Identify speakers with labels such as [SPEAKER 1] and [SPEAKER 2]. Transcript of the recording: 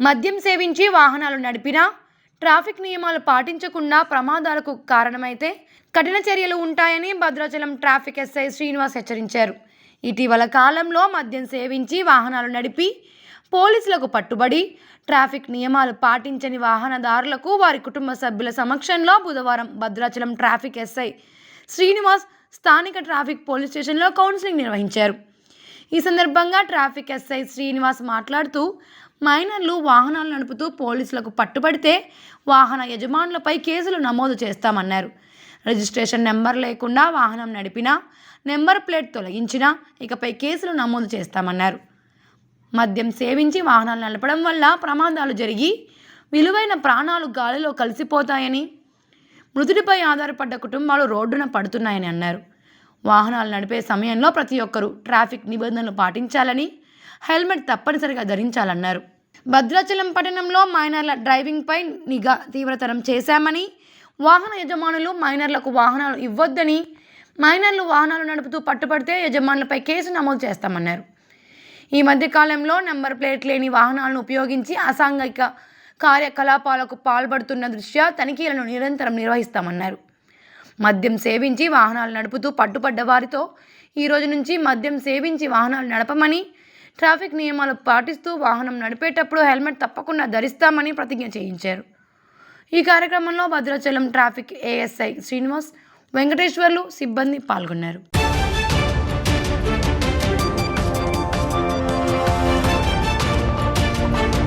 [SPEAKER 1] మద్యం సేవించి వాహనాలు నడిపినా ట్రాఫిక్ నియమాలు పాటించకుండా ప్రమాదాలకు కారణమైతే కఠిన చర్యలు ఉంటాయని భద్రాచలం ట్రాఫిక్ ఎస్ఐ శ్రీనివాస్ హెచ్చరించారు. ఇటీవల కాలంలో మద్యం సేవించి వాహనాలు నడిపి పోలీసులకు పట్టుబడి ట్రాఫిక్ నియమాలు పాటించని వాహనదారులకు వారి కుటుంబ సభ్యుల సమక్షంలో బుధవారం భద్రాచలం ట్రాఫిక్ ఎస్ఐ శ్రీనివాస్ స్థానిక ట్రాఫిక్ పోలీస్ స్టేషన్లో కౌన్సిలింగ్ నిర్వహించారు. ఈ సందర్భంగా ట్రాఫిక్ ఎస్ఐ శ్రీనివాస్ మాట్లాడుతూ మైనర్లు వాహనాలు నడుపుతూ పోలీసులకు పట్టుబడితే వాహన యజమానులపై కేసులు నమోదు చేస్తామన్నారు. రిజిస్ట్రేషన్ నెంబర్ లేకుండా వాహనం నడిపినా నెంబర్ ప్లేట్ తొలగించినా ఇకపై కేసులు నమోదు చేస్తామన్నారు. మద్యం సేవించి వాహనాలు నడపడం వల్ల ప్రమాదాలు జరిగి విలువైన ప్రాణాలు గాలిలో కలిసిపోతాయని మృతుడిపై ఆధారపడ్డ కుటుంబాలు రోడ్డున పడుతున్నాయని అన్నారు. వాహనాలు నడిపే సమయంలో ప్రతి ఒక్కరూ ట్రాఫిక్ నిబంధనలు పాటించాలని హెల్మెట్ తప్పనిసరిగా ధరించాలన్నారు. భద్రాచలం పట్టణంలో మైనర్ల డ్రైవింగ్పై నిఘా తీవ్రతరం చేశామని వాహన యజమానులు మైనర్లకు వాహనాలు ఇవ్వొద్దని మైనర్లు వాహనాలు నడుపుతూ పట్టుబడితే యజమానులపై కేసు నమోదు చేస్తామన్నారు. ఈ మధ్యకాలంలో నెంబర్ ప్లేట్ లేని వాహనాలను ఉపయోగించి అసాంఘిక కార్యకలాపాలకు పాల్పడుతున్న దృష్ట్యా తనిఖీలను నిరంతరం నిర్వహిస్తామన్నారు. మద్యం సేవించి వాహనాలు నడుపుతూ పట్టుపడ్డ వారితో ఈ రోజు నుంచి మద్యం సేవించి వాహనాలు నడపమని ట్రాఫిక్ నియమాలు పాటిస్తూ వాహనం నడిపేటప్పుడు హెల్మెట్ తప్పకుండా ధరిస్తామని ప్రతిజ్ఞ చేయించారు. ఈ కార్యక్రమంలో Bhadrachalam traffic A S I Srinivas Venkateswarlu సిబ్బంది పాల్గొన్నారు.